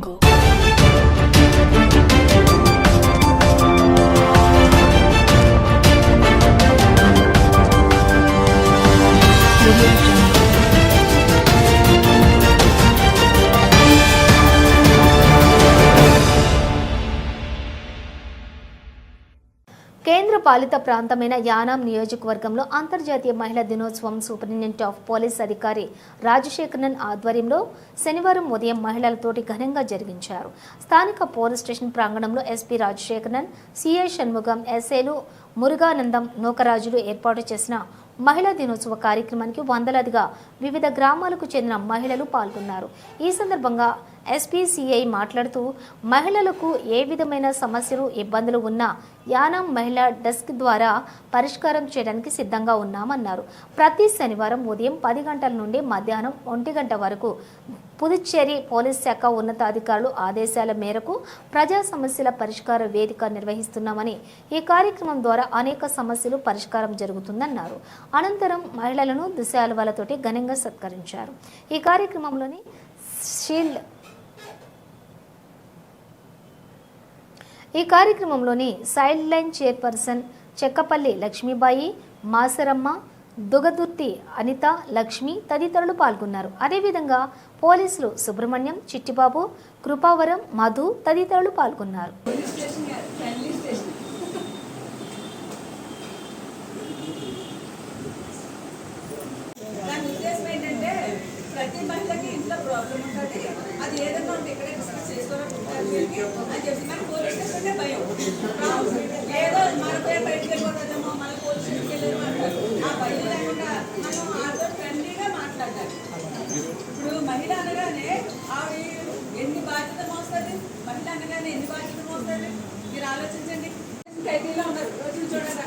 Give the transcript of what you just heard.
jungle. కేంద్ర పాలిత ప్రాంతమైన యానాం నియోజకవర్గంలో అంతర్జాతీయ మహిళా దినోత్సవం సూపరింటెండెంట్ ఆఫ్ పోలీస్ అధికారి రాజశేఖరన్ ఆధ్వర్యంలో శనివారం ఉదయం మహిళలతోటి ఘనంగా జరిగించారు. స్థానిక పోలీస్ స్టేషన్ ప్రాంగణంలో ఎస్పీ రాజశేఖరన్ సిఐ షణ్ముగం ఎస్ఏలు మురుగానందం నూకరాజులు ఏర్పాటు చేసిన మహిళా దినోత్సవ కార్యక్రమానికి వందలాదిగా వివిధ గ్రామాలకు చెందిన మహిళలు పాల్గొన్నారు. ఈ సందర్భంగా ఎస్పీసీఐ మాట్లాడుతూ మహిళలకు ఏ విధమైన సమస్యలు ఇబ్బందులు ఉన్నా యానం మహిళా డెస్క్ ద్వారా పరిష్కారం చేయడానికి సిద్ధంగా ఉన్నామన్నారు. ప్రతి శనివారం ఉదయం పది గంటల నుండి మధ్యాహ్నం ఒంటి గంట వరకు పుదుచ్చేరి పోలీస్ శాఖ ఉన్నతాధికారులు ఆదేశాల మేరకు ప్రజా సమస్యల పరిష్కార వేదిక నిర్వహిస్తున్నామని ఈ కార్యక్రమం ద్వారా అనేక సమస్యలు పరిష్కారం జరుగుతుందన్నారు. అనంతరం మహిళలను దుశాలువలతోటి ఘనంగా సత్కరించారు. ఈ కార్యక్రమంలోని షీల్డ్ ఈ కార్యక్రమంలోని సైల్డ్ లైన్ చైర్పర్సన్ చెక్కపల్లి లక్ష్మీబాయి మాసరమ్మ దుగదుర్తి అనిత లక్ష్మి తదితరులు పాల్గొన్నారు. అదేవిధంగా పోలీసులు సుబ్రహ్మణ్యం చిట్టిబాబు కృపావరం మధు తదితరులు పాల్గొన్నారు. ప్రతి మహిళకి ఇంట్లో ప్రాబ్లం ఉంటుంది. అది ఏదైనా ఉంటే ఇక్కడే డిస్కస్ చేసుకోవడం అంటే భయం. ఏదో మన పేరు బయటకు వెళ్ళిపోతుందేమో మన. ఆ భయం లేకుండా మనం ఫ్రెండ్లీగా మాట్లాడాలి. ఇప్పుడు మహిళ అనగానే ఆవిడ ఎన్ని బాధ్యత మోస్తుంది? మహిళ అనగానే ఎన్ని బాధ్యత మోస్తుంది? మీరు ఆలోచించండి. ఖైదీలో ఉన్నారు? రోజులు చూడండి.